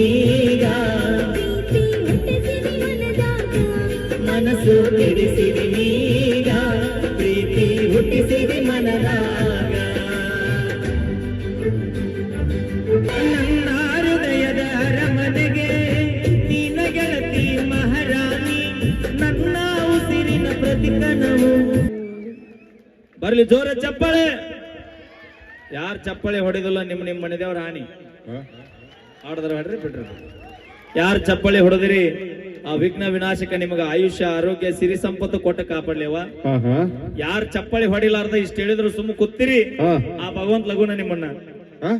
ಕೆಡಿಸಿದೀಗ ಪ್ರೀತಿ ಹುಟ್ಟಿಸಿದಿ ಮನದಾಗ. ಪ್ರೀತಿ ಹುಟ್ಟಿಸಿದೆ ನನ್ನ ಹೃದಯದ ಅರಮನೆಗೆ ಮಹಾರಾಣಿ, ನನ್ನ ಉಸಿರಿನ ಪ್ರತಿಕಣವು ಬರ್ಲಿ, ಜೋರ ಚಪ್ಪಳೆ. ಯಾರ ಚಪ್ಪಳೆ ಹೊಡೆದಿಲ್ಲ ನಿಮ್ಮ ನಿಮ್ಮ ಮನೆದೇವ್ರ ಹಾನಿ? ಆಡದ್ರ ಹೊಡ್ರಿ ಬಿಡ್ರಿ. ಯಾರು ಚಪ್ಪಳಿ ಹೊಡೆದಿರಿ ಆ ವಿಘ್ನ ವಿನಾಶಕ ನಿಮಗ ಆಯುಷ್ಯ ಆರೋಗ್ಯ ಸಿರಿ ಸಂಪತ್ತು ಕೊಟ್ಟ ಕಾಪಾಡ್ಲೇವ. ಯಾರು ಚಪ್ಪಳಿ ಹೊಡಿಲಾರ್ದ ಇಷ್ಟ ಹೇಳಿದ್ರು ಸುಮ್ಮ ಕೂತಿರಿ ಆ ಭಗವಂತ ಲಗುನ ನಿಮ್ಮನ್ನ. ಹಾ?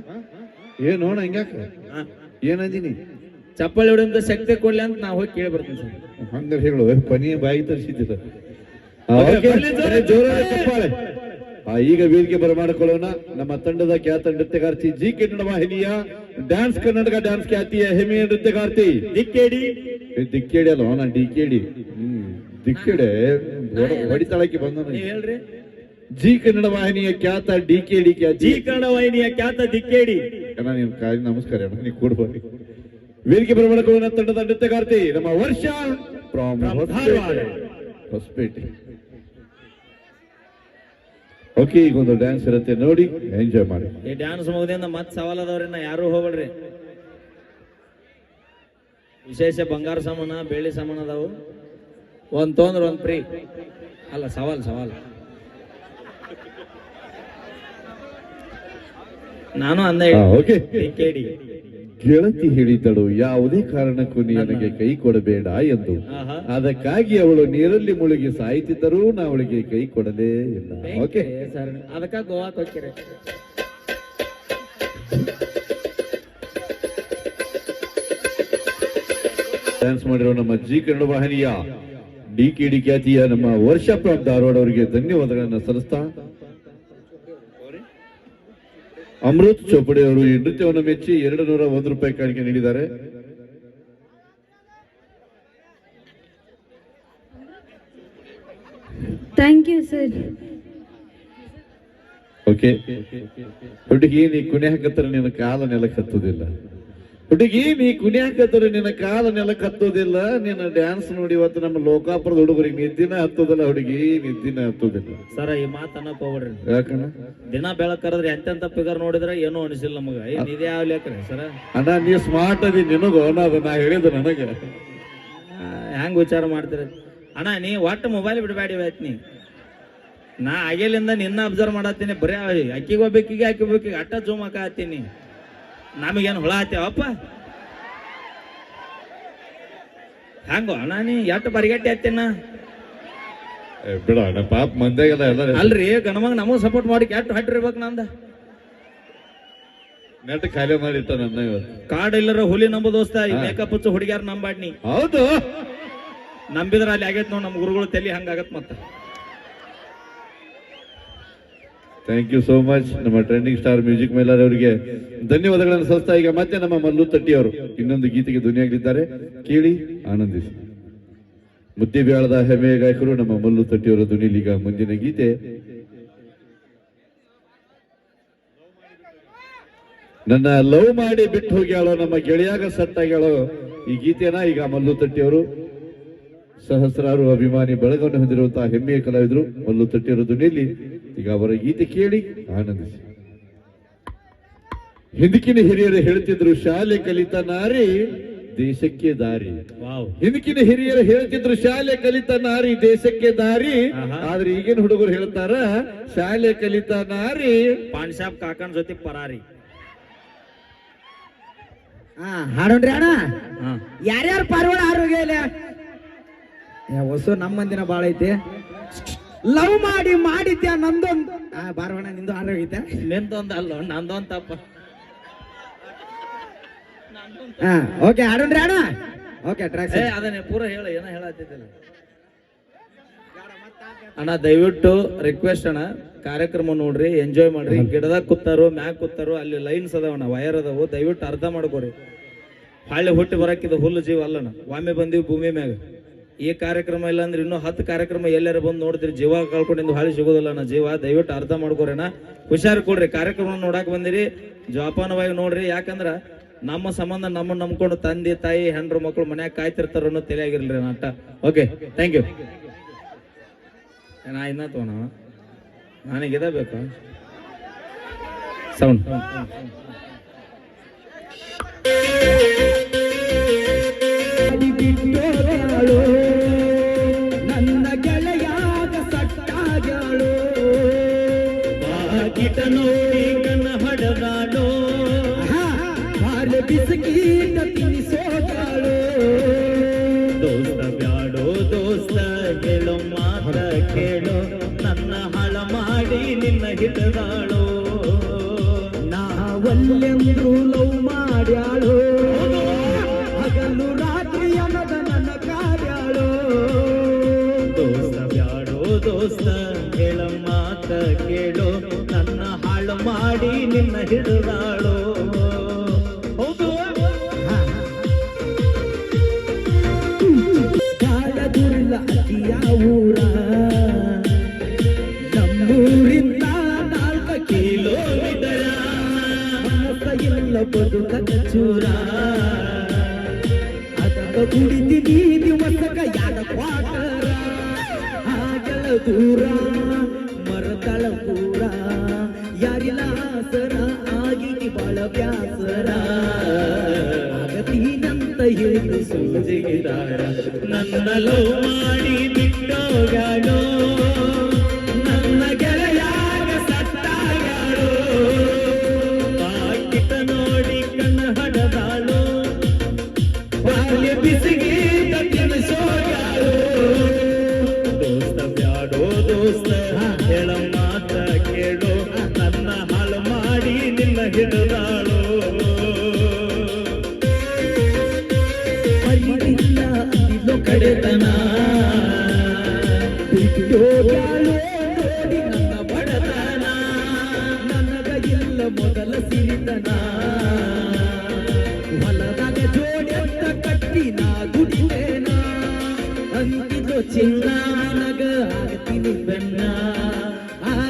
ಏನ್ ನೋಡ ಹಂಗ್ಯಾಕ. ಏನಂದಿನಿ? ಚಪ್ಪಳಿ ಹೊಡೆದ ಶಕ್ತಿ ಕೊಡ್ಲಿ ಅಂತ ನಾ ಹೋಗಿ ಕೇಳಿ ಬರ್ತೀನಿ ಸರ್. ಹಂಗಾರೆ ಹೇಳು ಪನಿ ಬಾಯಿ ಜೋರಾಗಿ. ಜೋರಾದ ಚಪ್ಪಾಳೆ. ಈಗ ವೇದಿಕೆ ಬರಮಾಡಿಕೊಳ್ಳೋಣ. ನಮ್ಮ ತಂಡದ ಖ್ಯಾತ ನೃತ್ಯಗಾರ್ತಿ ಜಿ ಕನ್ನಡ ವಾಹಿನಿಯ ಡ್ಯಾನ್ಸ್ ಕರ್ನಾಟಕ ಡ್ಯಾನ್ಸ್ ಖ್ಯಾತಿಯ ಹೆಮ್ಮೆಯ ನೃತ್ಯಗಾರ್ತಿ ದಿಕ್ಕೇಡಿ ಏ, ದಿಕ್ಕೇಡಿ ಅಲ್ಲ ನಾ ಡಿ ಕೆ ಡಿ ಹ್ಮ್ ದಿಕ್ಕೆಡೆ ಹೊಡಿತಾಳಕ್ಕೆ ಬಂದ ನೀವ್ ಹೇಳ್ರಿ ಜಿ ಕನ್ನಡ ವಾಹಿನಿಯ ಖ್ಯಾತ ಡಿ ಕೆ ಡಿ ಜಿ ಖ್ಯಾತಿ ಕನ್ನಡ ವಾಹಿನಿಯ ಖ್ಯಾತ ದಿಕ್ಕೇಡಿ ಅಣ್ಣ ನೀನು ಕಾಲಿ ನಮಸ್ಕಾರ ಅಣ್ಣ ನೀವು ಕೊಡ್ಬೋದು ವೇದಿಕೆ ಬರಮಾಡಿಕೊಳ್ಳೋಣ ತಂಡದ ನೃತ್ಯಗಾರ್ತಿ ನಮ್ಮ ವರ್ಷ from From Dharwad. Hospet okay ಈಗ ಒಂದು ಡ್ಯಾನ್ಸ್ ಇರುತ್ತೆ ನೋಡಿ ಎಂಜಾಯ್ ಮಾಡಿ ಈ ಡ್ಯಾನ್ಸ್ ಮುಗಿದಿಂದ ಮತ್ ಸವಾಲ್ ಯಾರು ಹೋಗ್ಬೇಡ್ರಿ. ವಿಶೇಷ ಬಂಗಾರ ಸಾಮಾನ ಬೆಳ್ಳಿ ಸಾಮಾನ ಅದಾವು. ಒಂದ್ ತೊಂದ್ರೆ ಒಂದ್ ಫ್ರೀ. ಅಲ್ಲ ಸವಾಲ್ ಸವಾಲ್. ನಾನು ಅಂದ ಓಕೆ ಕೇಳಿ ಗೆಳತಿ ಹೇಳಿದ್ದಳು ಯಾವುದೇ ಕಾರಣಕ್ಕೂ ನೀನಿಗೆ ಕೈ ಕೊಡಬೇಡ ಎಂದು. ಅದಕ್ಕಾಗಿ ಅವಳು ನೀರಲ್ಲಿ ಮುಳುಗಿ ಸಾಯ್ತಿದ್ದರೂ ನಾ ಅವಳಿಗೆ ಕೈ ಕೊಡಲೇ ಇಲ್ಲ. ಓಕೆ. ಹೋಗ್ತೀರಿ ಡ್ಯಾನ್ಸ್ ಮಾಡಿರೋ ನಮ್ಮ ಜಿ ಕನ್ನಡ ವಾಹಿನಿಯ ಡಿ ಕೆ ಡಿ ಖ್ಯಾತಿಯ ನಮ್ಮ ವರ್ಷ ಪ್ರಾಪ್ ಧಾರವಾಡ ಅವರಿಗೆ ಧನ್ಯವಾದಗಳನ್ನು ಸಲ್ಲಿಸ್ತಾ ಅಮೃತ್ ಚೋಪಡೆ ಅವರು ಈ ನೃತ್ಯವನ್ನು ಮೆಚ್ಚಿ ಎರಡು ನೂರ ಒಂದು ರೂಪಾಯಿ ಕಾಣಿಕೆ ನೀಡಿದ್ದಾರೆ. ಥ್ಯಾಂಕ್ ಯು ಸರ್ ಓಕೆ ಹುಡುಗಿ ನೀ ಕುಣೆ ಹಾಕತ್ತರ ನಿನ್ನ ಕಾಲ ನೆಲಕ್ಕೆ ಹತ್ತುದಿಲ್ಲ ಹುಡುಗಿ ನೀ ಕುಣಿಯಾಕತ್ತರಿ ನಿನ್ನ ಕಾಲ ನೆಲಕ್ಕೆ ಹತ್ತೋದಿಲ್ಲ ನಿನ್ನ ಡ್ಯಾನ್ಸ್ ನೋಡಿ ಇವತ್ತು ನಮ್ಮ ಲೋಕಾಪುರದ ಹುಡುಗರಿಗೆ ನಿದ್ದಿನ ಹತ್ತೋದಿಲ್ಲ ಹುಡುಗಿ ನಿದ್ದಿನ ಹತ್ತೋದಿಲ್ಲ. ಸರ ಈ ಮಾತನ್ನ ಅನ್ನಕ್ ಹೋಗ್ಬೇಡ್ರಿ. ಯಾಕಣ್ಣ? ದಿನ ಬೆಳಕರದ್ರೆ ಎಂತೆಂತ ಫಿಗರ್ ನೋಡಿದ್ರೆ ಏನೂ ಅನಿಸಿಲ್ಲ ನಮಗ. ಇದೇ ಆಗ್ಲಿ ಯಾಕ್ರಿ ಸರ? ಅಣ್ಣ ನೀ ಸ್ಮಾರ್ಟ್ ಅದಿ ನಿನಗೂ ಅನ್ನೋದು ನಾ ಹೇಳಿದ ನನಗೆ. ಹೆಂಗ್ ವಿಚಾರ ಮಾಡ್ತೀರ? ಅಣ್ಣ ನೀ ಒಟ್ಟು ಮೊಬೈಲ್ ಬಿಡಬೇಡಿ ಇವತ್ತು ನೀ. ನಾ ಆಗೇಲಿಂದ ನಿನ್ನ ಅಬ್ಸರ್ವ್ ಮಾಡತ್ತೀನಿ ಬರೀ ಅಕ್ಕಿಗೆ ಹೋಗ್ಬೇಕಿಗೆ ಅಕ್ಕಿ ಹೋಗ್ಬೇಕಿಗೆ ಅಟ್ಟ ಜೂಮ್ ಹಾಕತ್ತೀನಿ ನಮಗೇನು ಹುಳ ಆತೇವಪ್ಪ ಹಂಗ ಅಣ್ಣ ಎಷ್ಟು ಬರಿಗಟ್ಟಿ ಹತ್ತೀನ ಬಿಡ ಅಣ್ಣ ಪಾಪ ಮಂದ್ಯಾಗೆಲ್ಲ ಎಲ್ಲ ಅಲ್ರಿ ಗಣಮಂಗ್ ನಮಗ್ ಸಪೋರ್ಟ್ ಮಾಡಿ ಎಷ್ಟು ಹಟ್ಟಿರ್ಬೇಕು ನಂದ? ನೆಟ್ ಖಾಲಿ ಮಾಡಿಟ್ಟ ನನ್ನ ಇವತ್ತು. ಕಾಡ್ ಇಲ್ಲರ ಹುಲಿ ನಮ್ಮ ದೋಸ್ತ ಈ ಮೇಕಪ್ ಹಚ್ಚು ಹುಡುಗ್ಯಾರ ನಂಬಾಡ್ನಿ. ಹೌದು. ನಂಬಿದ್ರ ಅಲ್ಲಿ ಆಗೈತ್ ನೋಡ್ ನಮ್ ಗುರುಗಳು ತಲೆ ಹಂಗಾಗತ್ ಮತ್ತ. ಥ್ಯಾಂಕ್ ಯು ಸೋ ಮಚ್ ನಮ್ಮ ಟ್ರೆಂಡಿಂಗ್ ಸ್ಟಾರ್ ಮ್ಯೂಸಿಕ್ ಮೇಲರ್ ಅವರಿಗೆ ಧನ್ಯವಾದಗಳನ್ನು ಸಲ್ಲಿಸ್ತಾ ಈಗ ಮತ್ತೆ ನಮ್ಮ ಮಲ್ಲು ತಟ್ಟಿ ಅವರು ಇನ್ನೊಂದು ಗೀತೆಗೆ ಧ್ವನಿಯಾಗಲಿದ್ದಾರೆ. ಕೇಳಿ ಆನಂದಿಸಿ. ಮುದ್ದೆ ಹೆಮ್ಮೆಯ ಗಾಯಕರು ನಮ್ಮ ಮಲ್ಲು ತಟ್ಟಿ ಅವರ ಧ್ವನಿಲಿ ಈಗ ಮುಂದಿನ ಗೀತೆ. ನನ್ನ ಲವ್ ಮಾಡಿ ಬಿಟ್ಟು ಹೋಗ್ಯಾಳೋ, ನಮ್ಮ ಗೆಳೆಯಾಗ ಸತ್ತಾಗ್ಯಾಳೋ ಈ ಗೀತೆನ ಈಗ ಮಲ್ಲು ತಟ್ಟಿ ಅವರು ಸಹಸ್ರಾರು ಅಭಿಮಾನಿ ಬಳಗವನ್ನು ಹೊಂದಿರುವಂತಹ ಹೆಮ್ಮೆಯ ಕಲಾವಿದರು ಮಲ್ಲು ತಟ್ಟಿಯವರ ಧ್ವನಿಯಲ್ಲಿ ಈಗ ಅವರ ಗೀತೆ ಕೇಳಿ ಆನಂದಿಸಿ. ಹಿಂದಕಿನ ಹಿರಿಯರು ಹೇಳ್ತಿದ್ರು ಶಾಲೆ ಕಲಿತ ನಾರಿ ದೇಶಕ್ಕೆ ದಾರಿ. ಹಿಂದಕಿನ ಹಿರಿಯರು ಹೇಳ್ತಿದ್ರು ಶಾಲೆ ಕಲಿತ ನಾರಿ ದೇಶಕ್ಕೆ ದಾರಿ. ಆದ್ರೆ ಈಗಿನ ಹುಡುಗರು ಹೇಳ್ತಾರ ಶಾಲೆ ಕಲಿತ ನಾರಿ ಪಾನ್ ಶಾಪ್ ಕಾಕನ್ ಜೊತೆ ಪರಾರಿ. ಹಾಡೋಣ್ರಿ ಅಣ್ಣ. ಯಾರ್ಯಾರು ಪಾರಿವಾಳ ಆರೋಗ್ಯ ಇಲ್ಲ? ಹೊಸ ಹೊಸು ನಮ್ಮ ಮಂದಿನ ಬಾಳ ಐತಿ. ಲವ್ ಮಾಡಿ ಮಾಡಿದ್ಯಾ ನಂದೊಂದು? ಆ ಬಾರವಣ್ಣ ನಿಂದು ಆರೋಗ್ಯ ನಿಂದೊಂದ್ ಅಲ್ಲ ನಂದೊಂದು ತಪ್ಪ. ಹಾ ಓಕೆ ಹಾಡೋಣ್ರಿ ಅಣ್ಣ. ಓಕೆ ಟ್ರ್ಯಾಕ್ ಏ ಅದನ್ನೇ ಪೂರ ಹೇಳ ಏನ ಹೇಳತ್ತಿದ್ದಿಲ್ಲ ಅಣ್ಣ ದಯವಿಟ್ಟು ರಿಕ್ವೆಸ್ಟ್ ಅಣ್ಣ ಕಾರ್ಯಕ್ರಮ ನೋಡ್ರಿ ಎಂಜಾಯ್ ಮಾಡ್ರಿ. ಗಿಡದಾಗ ಕೂತಾರು ಮ್ಯಾಗ ಕೂತಾರು ಅಲ್ಲಿ ಲೈನ್ಸ್ ಅದಾವಣ್ಣ ವೈರ್ ಅದಾವು. ದಯವಿಟ್ಟು ಅರ್ಧ ಮಾಡ್ಕೋರಿ. ಹಳ್ಳಿ ಹುಟ್ಟಿ ಬರಕ್ಕಿದ ಹುಲ್ಲು ಜೀವ ಅಲ್ಲಣ್ಣ. ಒಮ್ಮೆ ಬಂದಿವಿ ಭೂಮಿ ಮ್ಯಾಗ. ಈ ಕಾರ್ಯಕ್ರಮ ಇಲ್ಲ ಅಂದ್ರೆ ಇನ್ನೂ ಹತ್ತು ಕಾರ್ಯಕ್ರಮ ಎಲ್ಲಾರ ಬಂದು ನೋಡ್ತೀರಿ. ಜೀವ ಕಳ್ಕೊಂಡಿದ್ದು ಹಾಳಿ ಸಿಗೋದಿಲ್ಲ ನಾ ಜೀವ, ದಯವಿಟ್ಟು ಅರ್ಧ ಮಾಡ್ಕೋರೇನ ಹುಷಾರು ಕೊಡ್ರಿ. ಕಾರ್ಯಕ್ರಮ ನೋಡಕ್ ಬಂದಿರಿ. ಜೋಪಾನವಾಗಿ ನೋಡ್ರಿ. ಯಾಕಂದ್ರ ನಮ್ಮ ಸಂಬಂಧ ನಮ್ಮ ನಂಬ್ಕೊಂಡು ತಂದೆ, ತಾಯಿ, ಹೆಂಡ್ರು ಮಕ್ಕಳು ಮನ್ಯಾಗ ಕಾಯ್ತಿರ್ತಾರ ಅನ್ನೋ ತಿಳಿಯಾಗಿರ್ಲಿ ನಾಟ ಓಕೆ ಥ್ಯಾಂಕ್ ಯು ನಾ ಇನ್ನ ತಗೋಣ. ನನಗೆ ಇದ ಬೇಕು? ಸೌಂಡ್ ನನ್ನ ನೋಡಿ ಕಣ ಹೊಡೆದಾಡೋ ಹಾಲು ಬಿಸಿಕೀಟ ತಿನ್ನಿಸೋಗಳು ದೋಸ್ತ ಬ್ಯಾಡೋ ದೋಸ್ತ ಹೇಳೋ ಮಾತ ಕೇಳೋ. ನನ್ನ ಹಳ ಮಾಡಿ ನಿನ್ನ ಹಿಡದಾಳೋ ನಾವಲ್ಲೆಂದ್ರು ಲವ್ ಮಾಡ್ಯಾಳೋ. ಹಗಲು ರಾತ್ರಿ ಅನದ ನನ್ನ ಕಾರ್ಯಾಳೋ. ದೋಸ್ತ ಬ್ಯಾಡೋ ದೋಸ್ತ ಹೇಳ ಮಾತ ಕೇಳೋ. ಮಾಡಿ ನಿನ್ನ ಹಿಡಿದಾಳು. ಹೌದು ಕಾಡದಿಲ್ಲ ಅತಿಯ ಊರ. ನಮ್ಮೂರಿಂದ ನಾಲ್ಕು ಕಿಲೋಮೀಟರ ಇಲ್ಲ ಬದುಕದ ಚೂರ ಅದಕ್ಕ ಕುಡಿದಿ ದಿವಸಕ ಯಾದ ಕ್ವಾಟರ. ಆಗಲ ದೂರ ಮರತಳ ನನ್ನ ಲವ್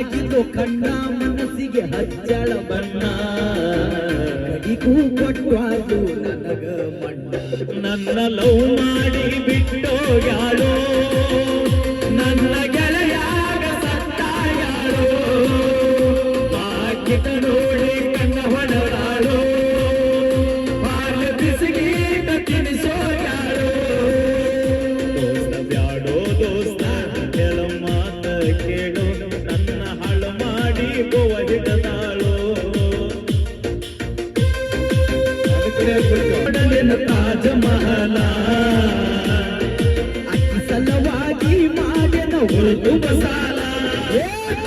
ಆಗಿದ್ದು ಕಣ್ಣ, ಮನಸ್ಸಿಗೆ ಹಚ್ಚಳ ಬಣ್ಣ. ಕಡಿಗೂ ಕೊಟ್ಟು ನನಗ ಮಣ್ಣ. ನನ್ನ ಲವ್ ಮಾಡಿ ಯಾಳು ನನ್ನ ಗೆಳೆಯಾಗ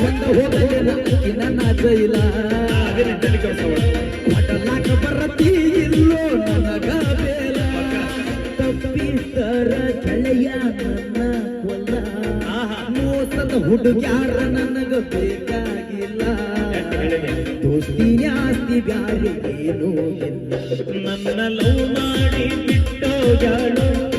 ಹೋಗಲಿನ ಅಕ್ಕಿ ನನ್ನ ಜೈಲ ಪಟಲಾಕ ಬರತಿ ಇಲ್ಲೋ ನನಗ ಬೇಲ. ತಪ್ಪಿತರ ಕಳೆಯ ನನ್ನ ಕೊಲ್ಲ. ಮೋಸದ ಹುಡುಗ್ಯಾರ ನನಗ ಬೇಕಾಗಿಲ್ಲ. ದೋಸ್ತಿನ ಆಸ್ತಿ ಬ್ಯಾರಿ ಏನು ನನ್ನ ಲವ್ ಮಾಡಿ ಬಿಟ್ಟೋಗ್ಯಾಳು.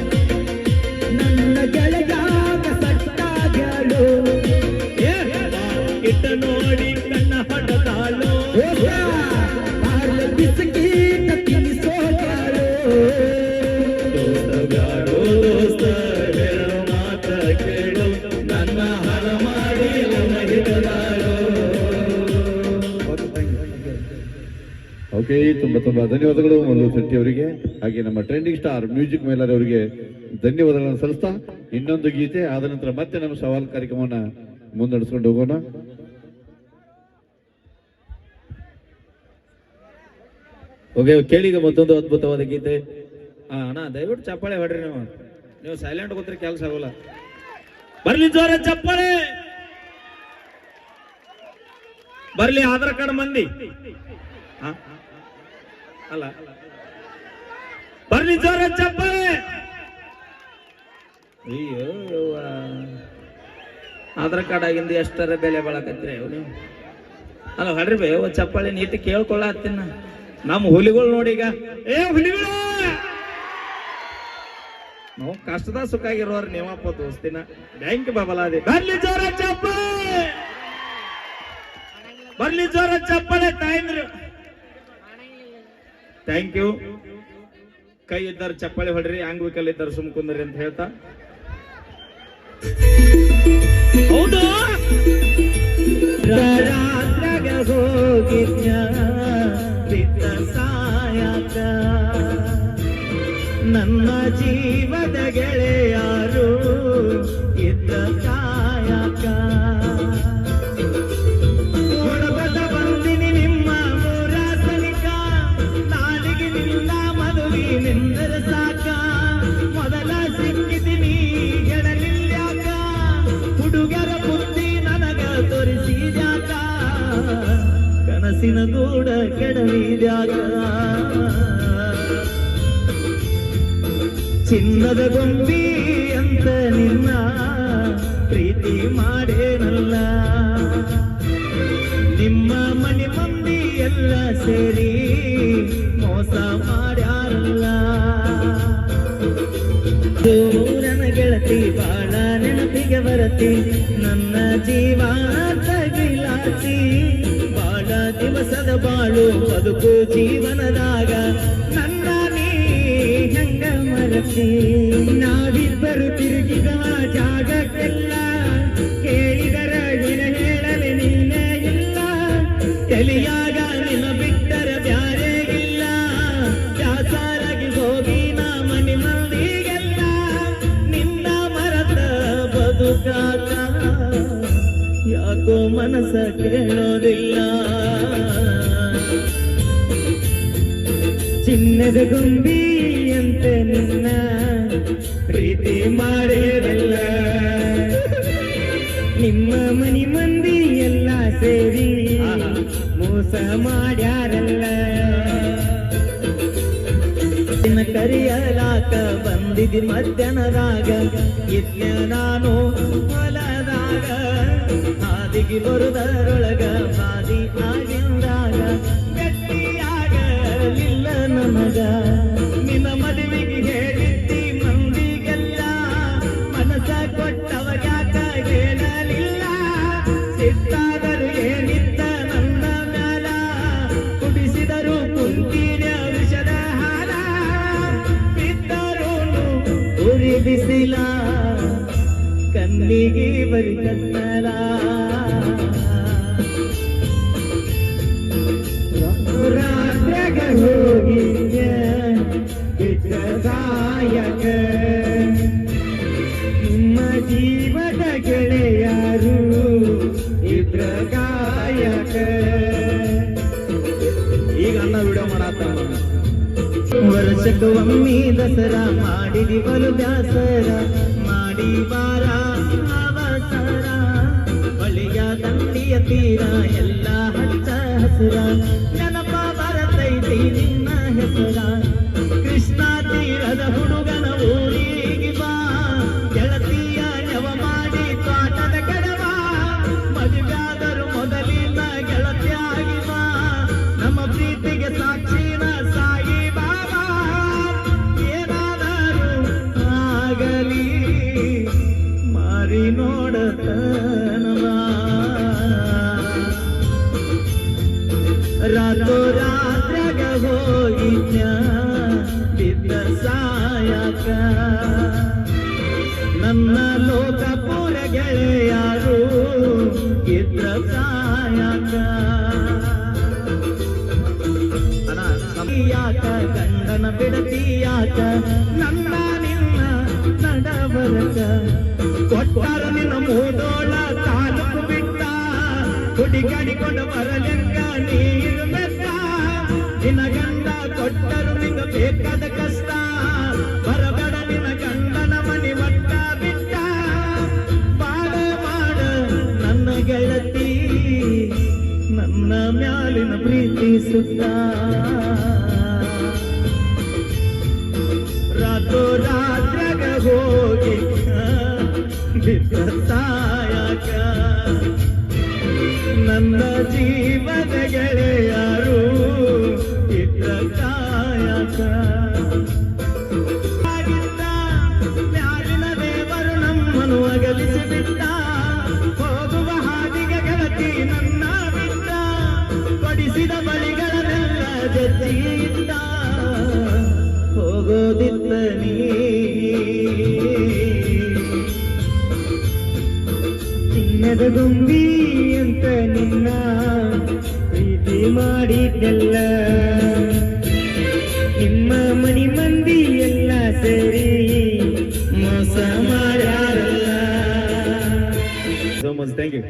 ಓಕೆ ತುಂಬ ತುಂಬ ಧನ್ಯವಾದಗಳು ಮಲ್ಲು ಶೆಟ್ಟಿ ಅವರಿಗೆ. ಹಾಗೆ ನಮ್ಮ ಟ್ರೆಂಡಿಂಗ್ ಸ್ಟಾರ್ ಮ್ಯೂಸಿಕ್ ಮೇಲರ್ ಅವರಿಗೆ ಧನ್ಯವಾದಗಳನ್ನು ಸಲ್ಲಿಸ್ತಾ ಇನ್ನೊಂದು ಗೀತೆ ಆದ ನಂತರ ಮತ್ತೆ ನಮ್ಮ ಸವಾಲ್ ಕಾರ್ಯಕ್ರಮವನ್ನು ಮುನ್ನಡೆಸ್ಕೊಂಡು ಹೋಗೋಣ. ಓಕೆ ಕೇಳಿದ ಮತ್ತೊಂದು ಅದ್ಭುತವಾದ ಗೀತೆ. ಹಾ ಅಣ್ಣ ದಯವಿಟ್ಟು ಚಪ್ಪಾಳೆ ಹೊಡ್ರಿ ನೀವು. ನೀವು ಸೈಲೆಂಟ್ ಕೂತ್ರಿ ಕೆಲಸ ಆಗೋಲ್ಲ. ಬರ್ಲಿ ಜೋರ ಚಪ್ಪಾಳೆ! ಬರ್ಲಿ ಆಧಾರ್ ಕಾರ್ಡ್ ಮಂದಿ. ಹಾ? ಅಲ್ಲ. ಬರ್ಲಿ ಜೋರ ಅಯ್ಯೋ. ಆಧಾರ್ ಕಾರ್ಡ್ ಆಗಿಂದ ಎಷ್ಟರ ಬೆಲೆ ಬಾಳಕತ್ರಿ ಅವ್ರು? ಅಲ್ಲ, ಹಡ್ರಿ ಬೇ ಚಪ್ಪಾಳೆ ನೀಟಿ ಕೇಳ್ಕೊಳ್ಳತ್ತೀನ ನಮ್ಮ ಹುಲಿಗಳು ನೋಡಿ ಈಗ. ಏ, ಹುಲಿಗಳು! ನಾವು ಕಷ್ಟದ ಸುಖ ಆಗಿರೋರು ನೀವಪ್ಪ ದೋಸ್ತಿನ. ಬ್ಯಾಂಕ್ ಬಬಲಾದಿ. ಬರ್ಲಿ ಜೋರ ಚಪ್ಪಾಳೆ ಬರ್ಲಿ ಜೋರ ಚಪ್ಪಾಳೆ ತಾಯಿಂದ್ರು. ಥ್ಯಾಂಕ್ ಯು ಕೈ ಇದ್ದಾರೆ ಚಪ್ಪಾಳೆ ಹೊಡ್ರಿ ಅಂಗ್ವಿಕಲ್ ಇದ್ದಾರೆ ಸುಮ್ ಕುಂದ್ರಿ ಅಂತ ಹೇಳ್ತಾ. ಹೌದು. ನನ್ನ ಜೀವದ ಗೆಳೆಯಾರು ಇದ್ದ ಗೊಂಬಿ ಅಂತ ನಿನ್ನ ಪ್ರೀತಿ ಮಾಡೇನಲ್ಲ. ನಿಮ್ಮ ಮನೆ ಮಂದಿ ಎಲ್ಲ ಸೇರಿ ಮೋಸ ಮಾಡ್ಯಾರಲ್ಲ. ನನ್ನ ಗೆಳತಿ ಬಾಳ ನೆನಪಿಗೆ ಬರತಿ, ನನ್ನ ಜೀವ ತಗಿಲಾತಿ ಬಾಳ ದಿವಸದ ಬಾಳು ಬದುಕು ಜೀವನದಾಗ ಮರತಿ ನಾವಿಬ್ಬರು ತಿರುಗಿದ ಜಾಗಕ್ಕೆಲ್ಲ ಕೇಳಿದರ ಗುಣ ಹೇಳಲೆ ನಿನ್ನೆ ಇಲ್ಲ. ತಲಿಯಾಗ ನಿನ್ನ ಬಿಟ್ಟರ ಬ್ಯಾರೆ ಇಲ್ಲ. ದಾಸಾರಾಗಿ ಹೋಗಿ ನಾ ಮನೆ ಮಂದಿಗೆಲ್ಲ ನಿನ್ನ ಮರತ ಬದುಕಾತ. ಯಾಕೋ ಮನಸ್ಸ ಕೇಳೋದಿಲ್ಲ. ಚಿನ್ನದ ಗೊಂಬಿ ನಿಮ್ಮ ಮನಿ ಮಂದಿ ಎಲ್ಲ ಸೇರಿ ಮೋಸ ಮಾಡ್ಯಾರಲ್ಲ. ಕರಿಯಲಾಕ ಬಂದಿದಿ ಮಧ್ಯಾಹ್ನದಾಗ. ಇದ್ಯ ನಾನು ಹೊಲದಾಗ. ಹಾದಿಗೆ ಬರುದರೊಳಗ ಬಾದಿ ಆಗಿಂದಾಗ. ಗಟ್ಟಿಯಾಗಲಿಲ್ಲ ನಮಗ. ಬಿಸಿಲ ಕಣ್ಣಿಗೆ ಬರಿ ಕತ್ತಲ ವರ್ಷಕ್ಕೆ ಒಮ್ಮೆ ದಸರಾ ಮಾಡಿದಿ ಬಲು ಬ್ಯಾಸರ ಮಾಡಿ ಬಾರ ಅವಸರ ಬಳಿಯ ದಂಡಿಯ ತೀರ ಎಲ್ಲ ಹಚ್ಚ ಹಸುರ. ಬಿಡತಿಯಾಕ ನನ್ನ ನಿನ್ನ ನಡವರಕ ಕೊಟ್ಟಾರ ನಿನ್ನ ಮೂಡೋಳ ತಾಲೂಕು ಬಿಟ್ಟ. ಹುಡುಗಾಡಿಕೊಂಡು ಬರಲಿಂಗ ನೀರು ಮೆತ್ತ ನಿನ್ನ ಗಂಡ ಕೊಟ್ಟರು ನಿಂಗ ಬೇಕಾದ ಕಷ್ಟ. ಬರಬಡ ನಿನ್ನ ಗಂಡನ ಮನಿ ಮಟ್ಟ ಬಿಟ್ಟ. ಬಾಡ ಮಾಡ, ನನ್ನ ಗೆಳತಿ, ನನ್ನ ಮ್ಯಾಲಿನ ಪ್ರೀತಿ ಸುತ್ತ. ಬಿದ್ದ ಸಾಯಕ ನನ್ನ ಜೀವನ ಗೆಳೆಯರು ಗೊಂಬಿ ಅಂತ ನಿನ್ನ ಪ್ರೀತಿ ಮಾಡಿದ್ದೆಲ್ಲ ನಿಮ್ಮ ಮನಿ ಮಂದಿ ಎಲ್ಲ ಸೇರಿ ಮೋಸ ಮಾಡ್ಯಾರಲ್ಲ. So much thank you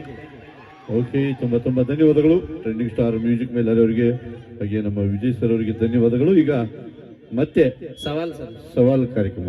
okay ತುಂಬಾ ತುಂಬಾ ಧನ್ಯವಾದಗಳು. ಟ್ರೆಂಡಿಂಗ್ ಸ್ಟಾರ್ ಮ್ಯೂಸಿಕ್ ಮೇಲೆ ಅವರಿಗೆ ಹಾಗೆ ನಮ್ಮ ವಿಜಯ್ ಸರ್ ಅವರಿಗೆ ಧನ್ಯವಾದಗಳು. ಈಗ ಮತ್ತೆ ಸವಾಲ್ ಸರ್. ಸವಾಲ್ ಕಾರ್ಯಕ್ರಮ